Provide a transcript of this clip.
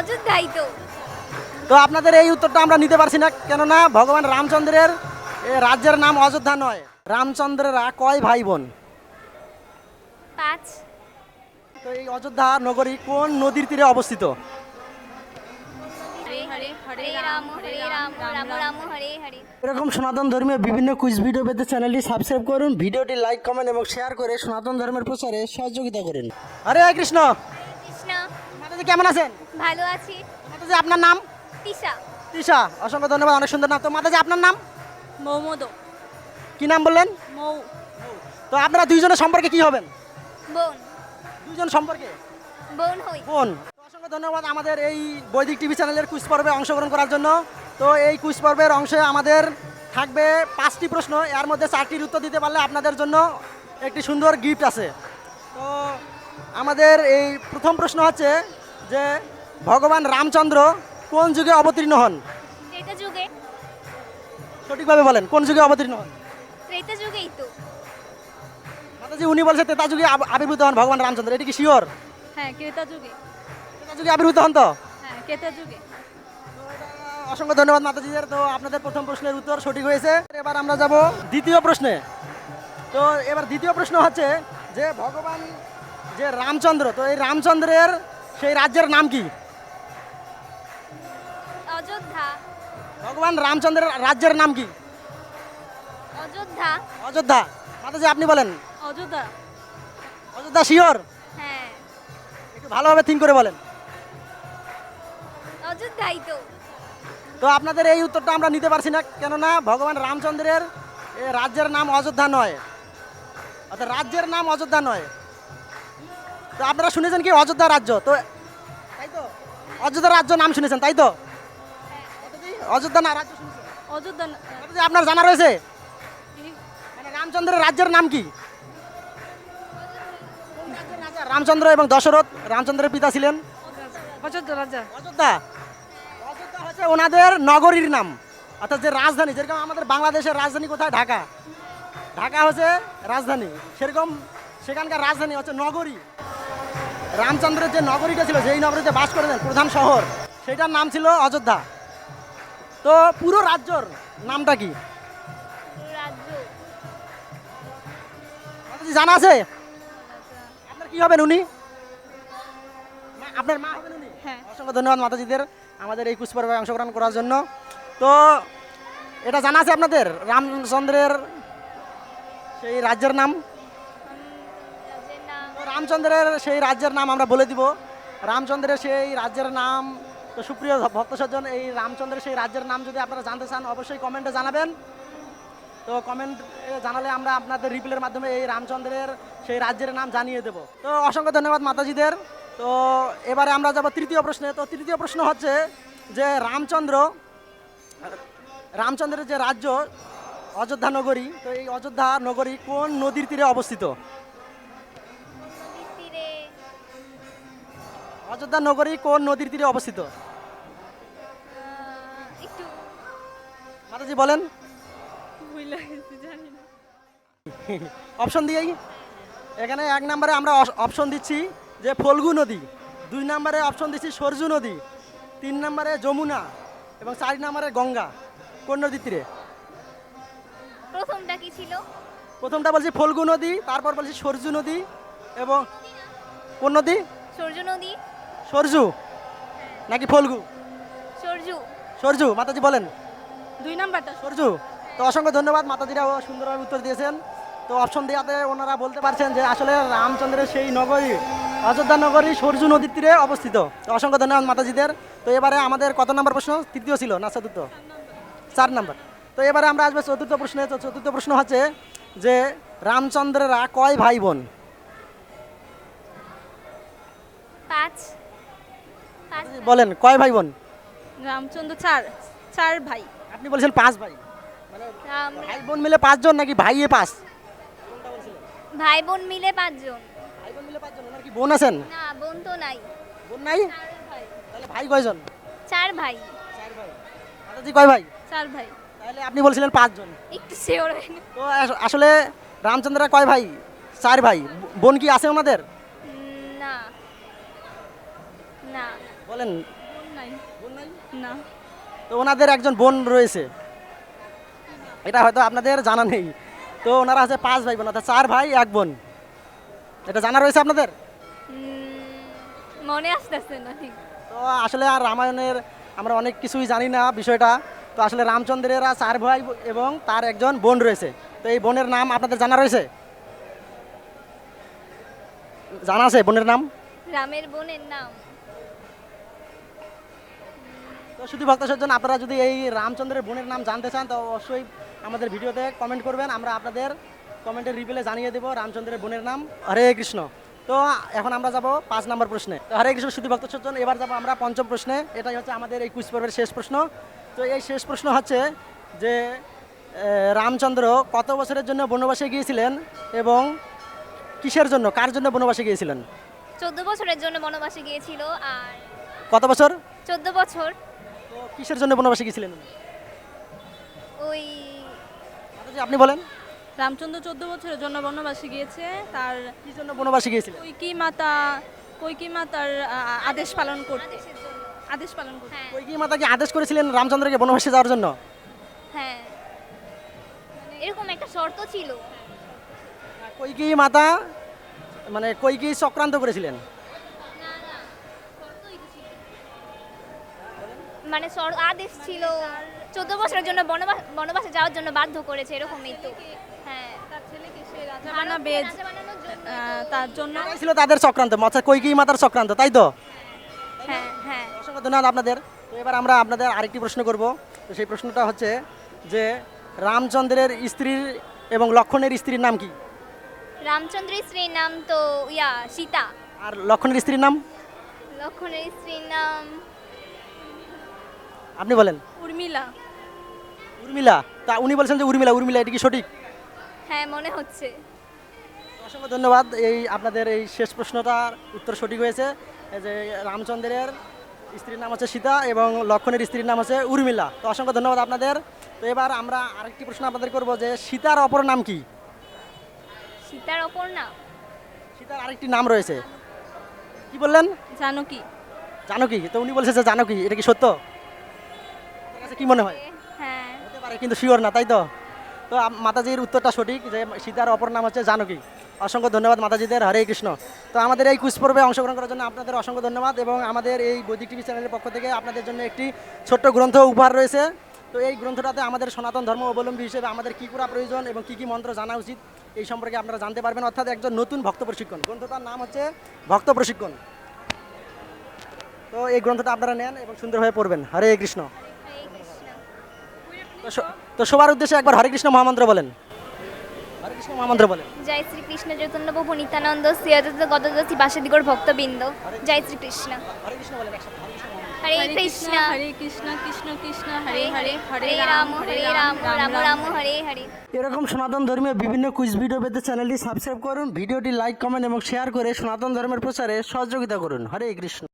অযোধ্যাই তো। তো আপনাদের এই উত্তরটা আমরা নিতে পারছি না কেননা ভগবান রামচন্দ্রের রাজ্যের নাম অযোধ্যা নয়। রামচন্দ্রেরা কয় ভাই বোন পাঁচ। তো এই অযোধ্যা নগরী কোন নদীর তীরে অবস্থিত? হরে হরে হরে রাম হরে রাম রাম রাম হরে হরে। এরকম সনাতন ধর্মীয় বিভিন্ন কুইজ ভিডিও পেতে চ্যানেলটি সাবস্ক্রাইব করুন ভিডিওটি লাইক কমেন্ট এবং শেয়ার করে সনাতন ধর্মের প্রচারে সহযোগিতা করুন। হরে কৃষ্ণ কৃষ্ণ! মাতাজি কেমন আছেন? ভালো আছি। মাতাজি আপনার নাম? তিশা। তৃষা অসংখ্য ধন্যবাদ অনেক সুন্দর নাম। তো মাতাজি আপনার নাম? মৌমদ। কি নাম বললেন? মৌ। তো আপনারা দুইজনের সম্পর্কে কি হবেন? বোন। দুইজন সম্পর্কে? বোন হই। বোন। অসংখ্য ধন্যবাদ আমাদের এই বৈদিক টিভি চ্যানেলের কুইজ পর্বে অংশগ্রহণ করার জন্য। তো এই কুইজ পর্বের অংশে আমাদের থাকবে পাঁচটি প্রশ্ন। এর মধ্যে চারটির উত্তর দিতে পারলে আপনাদের জন্য একটি সুন্দর গিফট আছে। তো আমাদের এই প্রথম প্রশ্ন হচ্ছে যে ভগবান রামচন্দ্র কোন যুগে অবতীর্ণ হন? ত্রেতা যুগে। সঠিকভাবে বলেন কোন যুগে অবতীর্ণ হন? ত্রেতা যুগেই তো। মাতাজি উনি বলছে তেতা যুগে আব- আবির্ভূত হন ভগবান রামচন্দ্র এটি কি শিওর হ্যাঁ ক্রেতা যুগে। আবির্ভূত হন তো? হ্যাঁ ক্রেতা যুগে। অসংখ্য ধন্যবাদ মাতাজিদের। তো আপনাদের প্রথম প্রশ্নের উত্তর সঠিক হয়েছে। এবার আমরা যাব দ্বিতীয় প্রশ্নে। তো এবার দ্বিতীয় প্রশ্ন হচ্ছে যে ভগবান যে রামচন্দ্র তো এই রামচন্দ্রের সেই রাজ্যের নাম কি? অযোধ্যা। ভগবান রামচন্দ্রের রাজ্যের নাম কি? অযোধ্যা। অযোধ্যা। মাতাজি আপনি বলেন। অযোধ্যা। অযোধ্যা শিওর? হ্যাঁ। একটু ভালোভাবে থিঙ্ক করে বলেন। অযোধ্যাই তো। তো আপনাদের এই উত্তরটা আমরা নিতে পারছি না কেননা ভগবান রামচন্দ্রের রাজ্যের নাম অযোধ্যা নয়। অর্থাৎ রাজ্যের নাম অযোধ্যা নয়। তো আপনারা শুনেছেন কি অযোধ্যা রাজ্য? তো তাই তো? অযোধ্যা রাজ্য নাম শুনেছেন তাই তো? অযোধ্যা না রাজ্য শুনেছেন? অযোধ্যা আপনার জানা রয়েছে? মানে রামচন্দ্রের রাজ্যের নাম কি? রাজা? রামচন্দ্র এবং দশরথ রামচন্দ্রের পিতা ছিলেন? অযোধ্যা রাজা। অযোধ্যা। অযোধ্যা হচ্ছে ওনাদের নগরীর নাম। অর্থাৎ যে রাজধানী যেরকম আমাদের বাংলাদেশের রাজধানী কোথায়? ঢাকা। ঢাকা হচ্ছে রাজধানী। সেরকম সেখানকার রাজধানী হচ্ছে নগরী। রামচন্দ্রের যে নগরীটা ছিল যেই নগরীতে বাস করেছেন প্রধান শহর। সেটার নাম ছিল অযোধ্যা। তো পুরো রাজ্যর নামটা কি? জানা আছে? আপনার কি হবেন উনি? আপনার মা হবেন উনি? হ্যাঁ। অসংখ্য ধন্যবাদ মাতাজিদের আমাদের এই কুচ পর্বে অংশগ্রহণ করার জন্য। তো এটা জানা আছে আপনাদের? রামচন্দ্রের সেই রাজ্যের নাম? রামচন্দ্রের সেই রাজ্যের নাম আমরা বলে দিব। রামচন্দ্রের সেই রাজ্যের নাম, তো সুপ্রিয় ভক্ত সজ্জন, এই রামচন্দ্রের সেই রাজ্যের নাম যদি আপনারা জানতে চান, অবশ্যই কমেন্টে জানাবেন। তো কমেন্ট জানালে আমরা আপনাদের রিপ্লের মাধ্যমে এই রামচন্দ্রের সেই রাজ্যের নাম জানিয়ে দেব। তো অসংখ্য ধন্যবাদ মাতাজিদের। তো এবারে আমরা যাব তৃতীয় প্রশ্নে। তো তৃতীয় প্রশ্ন হচ্ছে যে রামচন্দ্র, রামচন্দ্রের যে রাজ্য অযোধ্যা নগরী, তো এই অযোধ্যা নগরী কোন নদীর তীরে অবস্থিত? অযোধ্যা নগরী কোন নদীর তীরে অবস্থিত? একটু। মাতাজি বলেন। ভুলে গেছি জানি না। অপশন দিয়েই। এখানে এক নম্বরে আমরা অপশন দিচ্ছি যে ফলগু নদী দুই নম্বরে অপশন দিচ্ছি সরজু নদী তিন নম্বরে যমুনা এবং চার নম্বরে গঙ্গা। কোন নদীর তীরে? প্রথমটা কি ছিল? প্রথমটা বলছি ফল্গু নদী তারপর বলছি সরজু নদী এবং কোন নদী? সূর্য নদী। সরজু নাকি ফল্গু? সূর্যু সরজু মাতাজি বলেন। দুই নাম্বারটা সরজু তো অসংখ্য ধন্যবাদ মাতাজিরাও সুন্দরভাবে উত্তর দিয়েছেন। তো অপশন দেওয়াতে ওনারা বলতে পারছেন যে আসলে রামচন্দ্রের সেই নগরী অযোধ্যা নগরী সরজু নদীর তীরে অবস্থিত। তো অসংখ্য ধন্যবাদ মাতাজিদের। তো এবারে আমাদের কত নম্বর প্রশ্ন? তৃতীয় ছিল না চতুর্থ? চার নম্বর। তো এবারে আমরা আসবে চতুর্থ প্রশ্নে। তো চতুর্থ প্রশ্ন হচ্ছে যে রামচন্দ্রেরা কয় ভাই বোন? বলেন কয় ভাই বোন? রামচন্দ্র চার চার ভাই। আপনি বলছেন পাঁচ ভাই। রাম ভাই বোন মিলে পাঁচজন নাকি ভাইয়ে পাঁচ? ভাই বোন মিলে পাঁচজন। ভাই বোন মিলে পাঁচজন ওনার কি বোন আছেন? না বোন তো নাই। বোন নাই? ভাই। তাহলে ভাই কয়জন? চার ভাই। চার ভাই। মাতাজি কয় ভাই? চার ভাই। তাহলে আপনি বলছিলেন পাঁচজন। একটু শিওর তো আসলে রামচন্দ্র কয় ভাই? চার ভাই। বোন কি আছে ওনাদের? বলেন। না। তো ওনাদের একজন বোন রয়েছে। এটা হয়তো আপনাদের জানা নেই। তো ওনারা আছে পাঁচ ভাই বোন অর্থাৎ চার ভাই এক বোন। এটা জানা রয়েছে আপনাদের? মনে আসতেছে না। ঠিক তো আসলে আর রামায়ণের আমরা অনেক কিছুই জানি না বিষয়টা। তো আসলে রামচন্দ্রেরা চার ভাই এবং তার একজন বোন রয়েছে। তো এই বোনের নাম আপনাদের জানা রয়েছে? জানা আছে বোনের নাম? রামের বোনের নাম। তো শুধু ভক্ত সজ্জন আপনারা যদি এই রামচন্দ্রের বোনের নাম জানতে চান তো অবশ্যই আমাদের ভিডিওতে কমেন্ট করবেন। আমরা আপনাদের কমেন্টের রিপ্লে জানিয়ে দেবো রামচন্দ্রের বোনের নাম। হরে কৃষ্ণ। তো এখন আমরা যাব পাঁচ নম্বর প্রশ্নে। তো হরে কৃষ্ণ শুধু ভক্ত সজ্জন এবার যাব আমরা পঞ্চম প্রশ্নে। এটাই হচ্ছে আমাদের এই কুইজ পর্বের শেষ প্রশ্ন। তো এই শেষ প্রশ্ন হচ্ছে যে রামচন্দ্র কত বছরের জন্য বনবাসে গিয়েছিলেন এবং কিসের জন্য কার জন্য বনবাসে গিয়েছিলেন? চোদ্দ বছরের জন্য বনবাসে গিয়েছিল আর কত বছর? চোদ্দ বছর। তো কিসের জন্য বনবাসে গিয়েছিলেন ওই মাতাজি, আপনি বলেন। রামচন্দ্র চোদ্দ বছরের জন্য বনবাসে গিয়েছে তার কি জন্য বনবাসে গিয়েছিলেন? কৈকি মাতা কৈকি মাতার আ, আদেশ পালন করতে। আদেশ পালন করতে। হ্যাঁ। কইকি মাতা কি আদেশ করেছিলেন রামচন্দ্রকে বনবাসে যাওয়ার জন্য? হ্যাঁ। এরকম একটা শর্ত ছিল। কইকি মাতা মানে কইকি চক্রান্ত করেছিলেন? মানে সর আদেশ ছিল। চোদ্দ বছরের জন্য বনবাস বনবাসে যাওয়ার জন্য বাধ্য করেছে এরকমই তো। হ্যাঁ। তার জন্য তার জন্য ছিল তাদের চক্রান্ত আচ্ছা কইকি মাতার চক্রান্ত তাই তো? হ্যাঁ হ্যাঁ। অসংখ্য ধন্যবাদ আপনাদের। তো এবার আমরা আপনাদের আরেকটি প্রশ্ন করব। তো সেই প্রশ্নটা হচ্ছে যে রামচন্দ্রের স্ত্রীর এবং লক্ষণের স্ত্রীর নাম কি? রামচন্দ্রের স্ত্রীর নাম তো ইয়া সীতা। আর লক্ষণের স্ত্রীর নাম? লক্ষণের স্ত্রীর নাম আপনি বলেন। উর্মিলা। উর্মিলা? তা উনি বলছেন যে উর্মিলা উর্মিলা এটা কি সঠিক? হ্যাঁ মনে হচ্ছে। অসংখ্য ধন্যবাদ। এই আপনাদের এই শেষ প্রশ্নটার উত্তর সঠিক হয়েছে। এই যে রামচন্দ্রের স্ত্রীর নাম হচ্ছে সীতা এবং লক্ষণের স্ত্রীর নাম হচ্ছে উর্মিলা। তো অসংখ্য ধন্যবাদ আপনাদের। তো এবার আমরা আরেকটি প্রশ্ন আপনাদের করব যে সীতার অপর নাম কি? সীতার অপর নাম? সীতার আরেকটি নাম রয়েছে। কি বললেন? জানকী। জানকী। তো উনি বলছে যে জানকী। এটা কি সত্য? কি মনে হয়? হ্যাঁ। হতে পারে কিন্তু শিওর না তাই তো? তো মাতাজির উত্তরটা সঠিক যে সীতার অপর নাম হচ্ছে জানকী। অসংখ্য ধন্যবাদ মাতাজিদের হরে কৃষ্ণ। তো আমাদের এই কুইজ পর্বে অংশগ্রহণ করার জন্য আপনাদের অসংখ্য ধন্যবাদ এবং আমাদের এই বৈদিক টিভি চ্যানেলের পক্ষ থেকে আপনাদের জন্য একটি ছোট্ট গ্রন্থ উপহার রয়েছে। তো এই গ্রন্থটাতে আমাদের সনাতন ধর্ম অবলম্বী হিসেবে আমাদের কী করা প্রয়োজন এবং কী কী মন্ত্র জানা উচিত এই সম্পর্কে আপনারা জানতে পারবেন। অর্থাৎ একজন নতুন ভক্ত প্রশিক্ষণ। গ্রন্থটার নাম হচ্ছে ভক্ত প্রশিক্ষণ। তো এই গ্রন্থটা আপনারা নেন এবং সুন্দরভাবে পড়বেন। হরে কৃষ্ণ। তো সবার উদ্দেশ্যে একবার হরে কৃষ্ণ মহামন্ত্র বলেন। হরে কৃষ্ণ মহামন্ত্র বলেন। জয় শ্রীকৃষ্ণ চৈতন্য প্রভু নিত্যানন্দ শ্রীয়ত গদদী বাসদিগর ভক্তবৃন্দ। জয় হরে কৃষ্ণ হরে কৃষ্ণ। হরে কৃষ্ণ হরে কৃষ্ণ কৃষ্ণ কৃষ্ণ হরে হরে হরে রাম হরে রাম রাম। রাম হরে হরে। এরকম সনাতন ধর্মীয় বিভিন্ন কুইজ ভিডিও পেতে চ্যানেলটি সাবস্ক্রাইব করুন ভিডিওটি লাইক কমেন্ট এবং শেয়ার করে সনাতন ধর্মের প্রচারে সহযোগিতা করুন। হরে কৃষ্ণ।